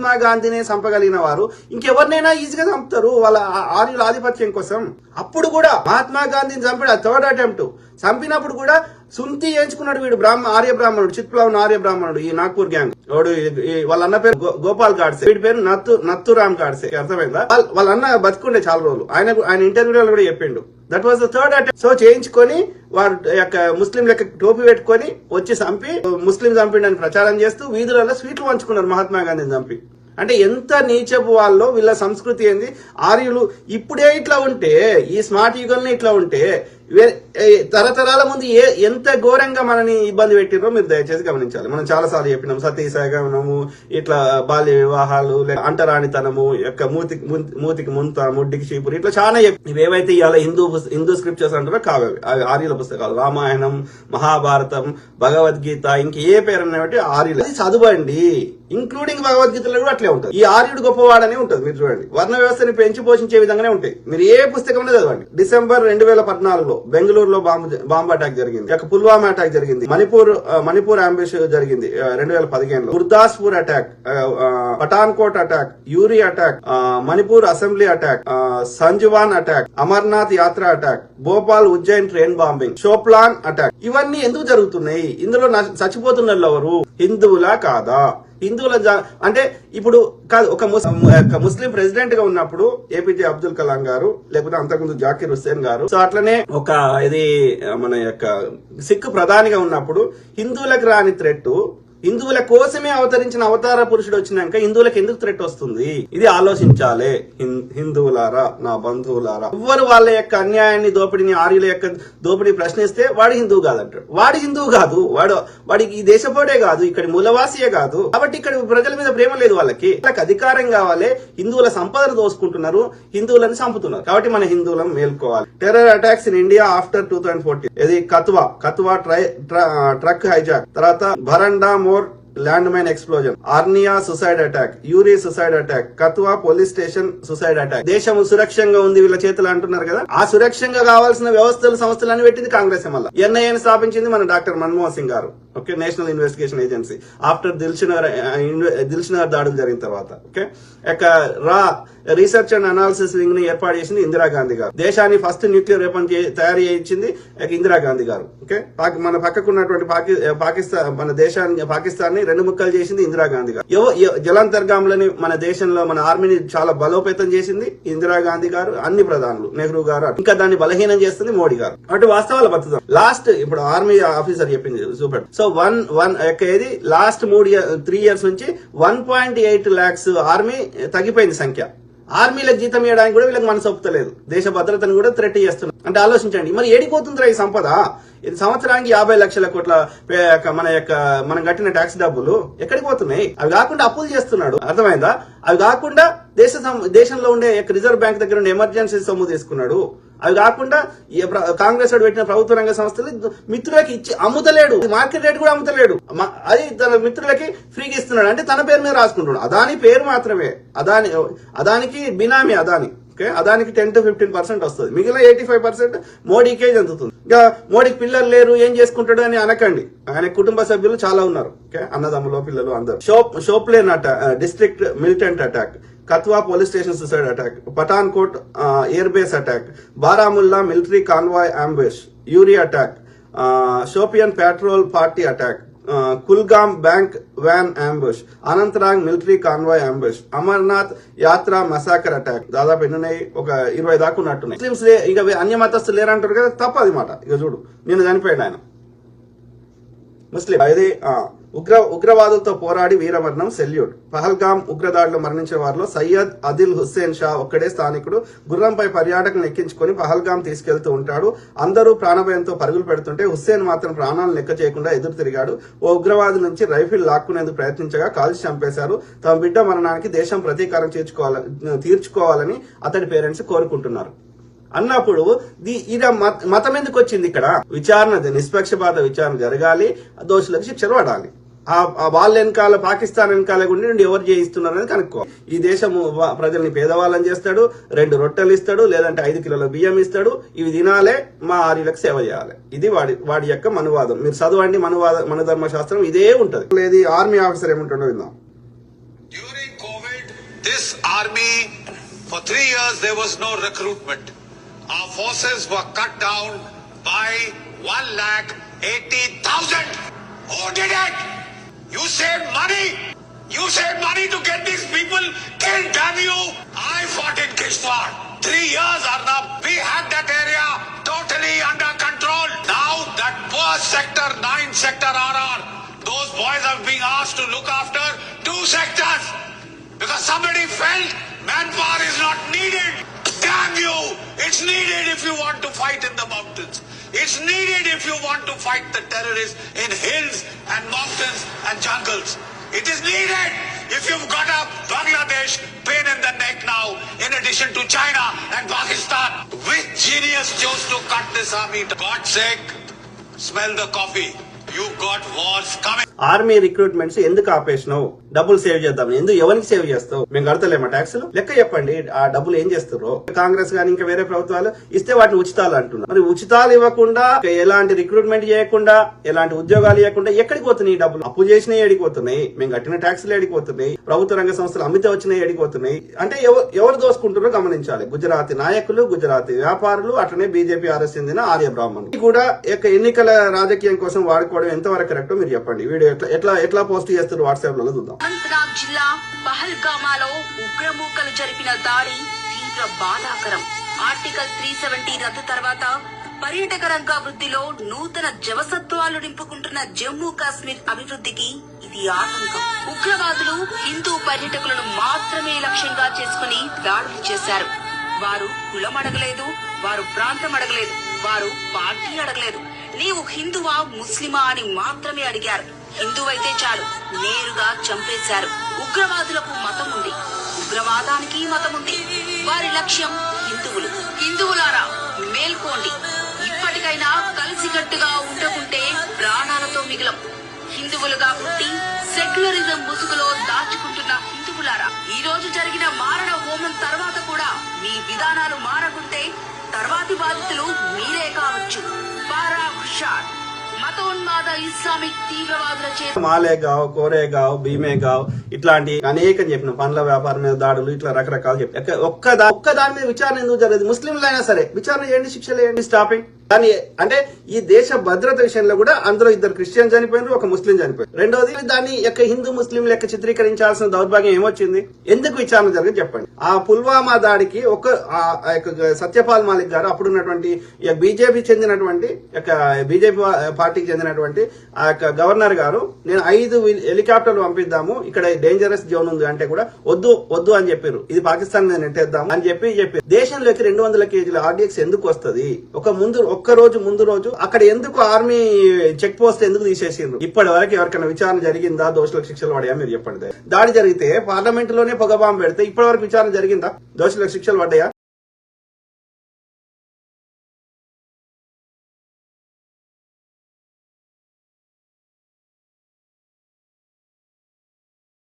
మహాత్మా గాంధీనే చంపగలిగిన వారు. ఇంకెవరినైనా ఈజీగా చంపుతారు. వాళ్ళ ఆర్యుల ఆధిపత్యం కోసం. అప్పుడు కూడా మహాత్మా గాంధీని చంపాడు. Third attempt. చంపినప్పుడు కూడా సుంతి చేయించుకున్నాడు వీడు బ్రాహ్మ ఆర్య బ్రాహ్మణుడు. చిత్ప్లవన్ ఆర్య బ్రాహ్మణుడు. ఈ నాగ్పూర్ గ్యాంగ్. వాడు వాళ్ళ అన్న పేరు గో- గోపాల్ గాడ్సే. వీడి పేరు నత్తు నత్తురామ్ గాడ్సే. అర్థమైందా? వాళ్ళ వాళ్ళ అన్న బతుకుండే చాలా రోజులు. ఆయన ఆయన ఇంటర్వ్యూలో కూడా చెప్పిండు. That was the third attempt so చేయించుకొని వారు యొక్క ముస్లిం లెక్క టోపీ పెట్టుకొని వచ్చి చంపి ముస్లిం చంపిండని ప్రచారం చేస్తూ వీధులలో స్వీట్లు పంచుకున్నారు మహాత్మా గాంధీని చంపి. అంటే ఎంత నీచపు వాళ్ళో వీళ్ళ సంస్కృతి ఏంది? ఆర్యులు ఇప్పుడే ఇట్లా ఉంటే ఈ స్మార్ట్ యుగంలో ఇట్లా ఉంటే తరతరాల ముందు ఏ ఎంత ఘోరంగా మనని ఇబ్బంది పెట్టిరో మీరు దయచేసి గమనించాలి. మనం చాలా సార్లు చెప్పినాం సతీసాగమనము ఇట్లా బాల్య వివాహాలు లేక అంటరానితనము యొక్క మూతికి మూతికి ముంత ముడ్డికి చీపురు ఇట్లా చాలా ఏవైతే ఇవేవైతే ఇవాళ హిందూ హిందూ స్క్రిప్చర్స్ అంటారో కావవి అవి. ఆర్యుల పుస్తకాలు రామాయణం మహాభారతం భగవద్గీత ఇంక ఏ పేరు అన్నట్టు ఆర్యులు. అది చదవండి ఇంక్లూడింగ్ భగవద్గీతలో కూడా అట్లే ఉంటుంది. ఈ ఆర్యుడు గొప్పవాడనే ఉంటుంది మీరు చూడండి. వర్ణ వ్యవస్థని పెంచి పోషించే విధంగానే ఉంటాయి. మీరు ఏ పుస్తకం చదవండి. డిసెంబర్ రెండు వేల పద్నాలుగులో బెంగళూరులో బాంబు బాంబు అటాక్ జరిగింది. ఇక పుల్వామా అటాక్ జరిగింది. మణిపూర్ మణిపూర్ అంబేష్ జరిగింది. రెండు వేల పదిహేనులో. Gurdaspur attack Pathankot attack Uri attack Manipur assembly attack Sunjuwan attack Amarnath Yatra attack Bhopal Ujjain train bombing Shopian attack. ఇవన్నీ ఎందుకు జరుగుతున్నాయి? ఇందులో చచ్చిపోతున్న ఎవరు? హిందువులా కాదా? హిందువుల జా- అంటే ఇప్పుడు కాదు ఒక ఒక ముస్లిం ప్రెసిడెంట్గా ఉన్నప్పుడు ఏపీజే అబ్దుల్ కలాం గారు లేకపోతే అంతకుముందు జాకిర్ హుస్సేన్ గారు సో అట్లనే ఒక ఇది మన యొక్క సిక్ ప్రధానిగా ఉన్నప్పుడు హిందువులకు రాని థ్రెట్ హిందువుల కోసమే అవతరించిన అవతార పురుషుడు వచ్చినాక హిందువులకు ఎందుకు థ్రెట్ వస్తుంది? ఇది ఆలోచించాలి. హిందువులారా నా బంధువులారా ఎవ్వరు వాళ్ళ యొక్క అన్యాయాన్ని దోపిడిని ఆర్యుల యొక్క దోపిడీ ప్రశ్నిస్తే వాడు హిందువు కాదంటాడు. వాడు హిందువు కాదు. వాడు వాడికి ఈ దేశపోడే కాదు ఇక్కడ మూలవాసియే కాదు. కాబట్టి ఇక్కడ ప్రజల మీద ప్రేమ లేదు వాళ్ళకి. వాళ్ళకి అధికారం కావాలి. హిందువుల సంపదను దోసుకుంటున్నారు. హిందువులను చంపుతున్నారు. కాబట్టి మన హిందువులను మేల్కోవాలి. Terror attacks in India after two thousand fourteen ఇది కత్వా కత్వా ట్రై ట్ర- ట్రక్ హైజాక్. తర్వాత భరండా more land mine explosion Arnia suicide attack Uri suicide attack Kathua police station suicide attack దేశం సురక్షంగా ఉంది వీళ్ళ చేతులు అంటున్నారు కదా. ఆ సురక్షంగా కావాల్సిన వ్యవస్థలు సంస్థలు అని పెట్టింది కాంగ్రెస్ మళ్ళీ. ఎన్ఐఏని స్థాపించింది మన డాక్టర్ మన్మోహన్ సింగ్ గారు. Okay national investigation agency. After Dilsukhnagar Dilsukhnagar దాడులు జరిగిన తర్వాత ఓకే. ఇక రా రీసెర్చ్ అండ్ అనాలిసిస్ వింగ్ని ఏర్పాటు చేసింది ఇందిరాగాంధీ గారు. దేశాన్ని ఫస్ట్ న్యూక్లియర్ వెపన్ తయారు చేయించింది ఇందిరాగాంధీ గారు ఓకే. మన పక్కకున్నటువంటి పాకి పాకిస్తాన్ మన దేశాన్ని పాకిస్తాన్ని రెండు ముక్కలు చేసింది ఇందిరాగాంధీ గారు. ఎవ- ఎవ- మన దేశంలో మన ఆర్మీని చాలా బలోపేతం చేసింది ఇందిరాగాంధీ గారు అన్ని ప్రధానులు నెహ్రూ గారు ఇంకా దాన్ని బలహీనం చేస్తుంది మోడీ గారు. అటు వాస్తవాలు బతుదాం లాస్ట్ ఇప్పుడు ఆర్మీ ఆఫీసర్ చెప్పింది సూపర్. సో వన్ వన్ ఏది? లాస్ట్ మూడు త్రీ ఇయర్స్ నుంచి one point eight lakhs army తగ్గిపోయింది సంఖ్య. ఆర్మీలకు జీతం ఇవ్వడానికి కూడా వీళ్ళకి మనసు ఒప్పుతలేదు. దేశ భద్రతను కూడా థ్రెట్ చేస్తున్నారు అంటే ఆలోచించండి. మరి ఏడిపోతుందిరా ఈ సంపద? ఇది సంవత్సరానికి యాభై లక్షల కోట్ల మన యొక్క మనం కట్టిన ట్యాక్స్ డబ్బులు ఎక్కడికి పోతున్నాయి? అవి కాకుండా అప్పులు చేస్తున్నాడు. అర్థమైందా? అవి కాకుండా దేశ దేశంలో ఉండే యొక్క రిజర్వ్ బ్యాంక్ దగ్గర ఉండే ఎమర్జెన్సీ సొమ్ము తీసుకున్నాడు. అవి కాకుండా కాంగ్రెస్ వాడు పెట్టిన ప్రభుత్వ రంగ సంస్థలు మిత్రులకి ఇచ్చి అమ్ముతలేడు. మార్కెట్ రేట్ కూడా అమ్ముతలేడు. అది తన మిత్రులకి ఫ్రీగా ఇస్తున్నాడు. అంటే తన పేరు మీద రాసుకుంటున్నాడు. అదాని పేరు మాత్రమే. అదాని అదానికి బినామీ అదాని. ఓకే? అదానికి టెన్ టు ఫిఫ్టీన్ పర్సెంట్ వస్తుంది. మిగిలిన ఎయిటీ ఫైవ్ పర్సెంట్ మోడీకే చెందుతుంది. ఇంకా మోడీకి పిల్లలు లేరు ఏం చేసుకుంటాడు అని అనకండి. ఆయన కుటుంబ సభ్యులు చాలా ఉన్నారు. ఓకే? అన్నదమ్ములు పిల్లలు అందరు. షోప్ షోప్లేన్ attack district militant attack. Kathua police station suicide attack Pathankot air base attack Baramulla military convoy ambush Uri attack Shopian patrol party attack Kulgam bank van ambush Anantnag military convoy ambush Amarnath Yatra massacre attack. దాదాపు ఎన్నున్నాయి? ఒక ఇరవై దాకా ఉన్నట్టున్నాయి. Muslims ఇక అన్య మతస్థులు లేరంటారు కదా తప్ప అది మాట. ఇక చూడు నేను చనిపోయాడు ఆయన. ముస్లిం అది ఉగ్ర ఉగ్రవాదులతో పోరాడి వీరవర్ణం సెల్యూట్. పహల్గామ్ ఉగ్రదాడిలో మరణించిన వారిలో సయ్యద్ అదిల్ హుస్సేన్ షా ఒక్కడే స్థానికుడు. గుర్రంపై పర్యాటకులను ఎక్కించుకొని పహల్గామ్ తీసుకెళ్తూ ఉంటాడు. అందరూ ప్రాణభయంతో పరుగులు పెడుతుంటే హుస్సేన్ మాత్రం ప్రాణాలను లెక్క చేయకుండా ఎదురు తిరిగాడు. ఓ ఉగ్రవాది నుంచి రైఫిల్ లాక్కునేందుకు ప్రయత్నించగా కాల్చి చంపేశారు. తమ బిడ్డ మరణానికి దేశం ప్రతీకారం తీర్చుకోవాలని తీర్చుకోవాలని అతడి పేరెంట్స్ కోరుకుంటున్నారు. అన్నప్పుడు ది- ఇది మత- మతం ఎందుకు వచ్చింది ఇక్కడ? విచారణ నిష్పక్షపాత విచారణ జరగాలి. దోషులకు శిక్షలు పడాలి. వాళ్ళ వెనకాల పాకిస్తాన్ వెనకాల ఉండి నుండి ఎవరు చేయిస్తున్నారు అనేది కనుక్కో. ఈ దేశము ప్రజల్ని పేదవాళ్ళని చేస్తాడు రెండు రొట్టెలు ఇస్తాడు లేదంటే ఐదు కిలోల బియ్యం ఇస్తాడు ఇవి తినాలే మా ఆర్యులకు సేవ చేయాలి. ఇది వాడి వాడి యొక్క మనువాదం. మీరు చదవండి మనువాద మనధర్మ శాస్త్రం ఇదే ఉంటది. లేదు ఆర్మీ ఆఫీసర్ ఏముంటుండో విందాం. During covid this army for three years they was no recruitment Our forces were cut down by one lakh eighty thousand. Who did it? You saved money. You saved money to get these people killed, damn you! I fought in Kishtwar. Three years, Arnab. We had that area totally under control. Now that poor sector 9 sector RR, those boys are being asked to look after two sectors. Because somebody felt manpower is not needed. Damn you! It's needed if you want to fight in the mountains. It's needed if you want to fight the terrorists in hills and mountains and jungles. It is needed if you've got a Bangladesh pain in the neck now, in addition to China and Pakistan. Which genius chose to cut this army? God's sake, smell the coffee. You've got wars coming. Army recruitments ఎందుకు ఆపేసినావు? డబ్బులు save చేద్దాం ఎందుకు ఎవరికి save చేస్తావు? మేము కడతలేమా ట్యాక్సులు? లెక్క చెప్పండి. ఆ డబ్బులు ఏం చేస్తారు కాంగ్రెస్ కానీ ఇంకా వేరే ప్రభుత్వాలు ఇస్తే వాటిని ఉచితాలు అంటున్నారు. మరి ఉచితాలు ఇవ్వకుండా ఎలాంటి రిక్రూట్మెంట్ చేయకుండా ఎలాంటి ఉద్యోగాలు ఇవ్వకుండా ఎక్కడికి పోతున్నాయి ఈ డబ్బులు? అప్పు చేసినవి ఎడిపోతున్నాయి మేము కట్టిన ట్యాక్సులు ఎడిపోతున్నాయి ప్రభుత్వ రంగ సంస్థలు అమ్మితే వచ్చినాయి ఎడిపోతున్నాయి అంటే ఎవరు దోసుకుంటారో గమనించాలి. గుజరాతీ నాయకులు గుజరాతీ వ్యాపారులు అట్లనే బీజేపీ ఆర్ఎస్ చెందిన ఆర్య బ్రాహ్మణ్ ఇది కూడా యొక్క ఎన్నికల రాజకీయం కోసం వాడుకోవడం ఎంతవరకు కరెక్టో మీరు చెప్పండి. వీడియో ఎట్లా ఎట్లా ఎట్లా పోస్ట్ చేస్తారు వాట్సాప్లలో చూద్దాం. అనంతనాగ్ జిల్లా పహల్గామాలో ఉగ్రమూకలు జరిపిన దాడి తీవ్ర బాధాకరం. ఆర్టికల్ త్రీ సెవెంటీ రద్దు తర్వాత పర్యాటక రంగ వృద్ధిలో నూతన జవసత్వాలు నింపుకుంటున్న జమ్మూ కాశ్మీర్ అభివృద్ధికి ఇది ఆటంకం. ఉగ్రవాదులు హిందూ పర్యాటకులను మాత్రమే లక్ష్యంగా చేసుకుని దాడులు చేశారు. వారు కులం అడగలేదు వారు ప్రాంతం అడగలేదు వారు పార్టీ అడగలేదు. నీవు హిందువా ముస్లిమా అని మాత్రమే అడిగారు. హిందువైతే చాలు నేరుగా చంపేశారు. ఉగ్రవాదులకు మతం ఉంది ఉగ్రవాదానికి మతం ఉంది వారి లక్ష్యం హిందువులు. హిందువులారా మేల్కోండి. ఇప్పటికైనా కలిసికట్టుగా ఉండకుంటే ప్రాణాలతో మిగిలం. హిందువులుగా పుట్టి సెక్యులరిజం ముసుగులో దాచుకుంటున్న హిందువులారా ఈ రోజు జరిగిన మారణ హోమం తర్వాత కూడా మీ విధానాలు మారకుంటే తర్వాతి బాధితులు మీరే కావచ్చు. పారా హుషార్ మతోన్మాద ఇస్లామిక్ తీవ్రవాదుల చేత మాలేగావ్ కోరేగావ్ భీమేగావ్ ఇట్లాంటి అనేకం చెప్పిన. పండ్ల వ్యాపారం మీద దాడులు ఇట్లా రకరకాలు చెప్పి. ఒక్క ఒక్క దాని మీద విచారణ ఎందుకు జరగదు ముస్లింలు అయినా సరే విచారణ చేయండి శిక్షలు వేయండి స్టాపింగ్ కానీ అంటే ఈ దేశ భద్రత విషయంలో కూడా అందులో ఇద్దరు క్రిస్టియన్ చనిపోయినారు ఒక ముస్లిం చనిపోయారు రెండోది దాన్ని యొక్క హిందూ ముస్లిం లెక్క చిత్రీకరించాల్సిన దౌర్భాగ్యం ఏమొచ్చింది? ఎందుకు విచారణ జరిగింది చెప్పండి. ఆ పుల్వామా దాడికి ఒక ఆ యొక్క సత్యపాల్ మాలిక్ గారు అప్పుడున్నటువంటి బీజేపీ చెందినటువంటి యొక్క బీజేపీ పార్టీకి చెందినటువంటి ఆ యొక్క గవర్నర్ గారు నేను ఐదు హెలికాప్టర్లు పంపిద్దాము ఇక్కడ డేంజరస్ జోన్ ఉంది అంటే కూడా వద్దు వద్దు అని చెప్పారు ఇది పాకిస్తాన్ మీద నెట్టేద్దాం అని చెప్పి చెప్పి. దేశంలోకి రెండు వందల కేజీల ఆర్డీఎక్స్ ఎందుకు వస్తది? ఒక ముందు ఒక్క రోజు ముందు రోజు అక్కడ ఎందుకు ఆర్మీ చెక్ పోస్ట్ ఎందుకు తీసేసిండ్రు? ఇప్పటి వరకు ఎవరికైనా విచారణ జరిగిందా? దోషులకు శిక్షలు పడాయా మీరు చెప్పండి. దాడి జరిగితే పార్లమెంట్లోనే పొగ పెడితే ఇప్పటి వరకు విచారణ జరిగిందా? దోషులకు శిక్షలు పడ్డాయా?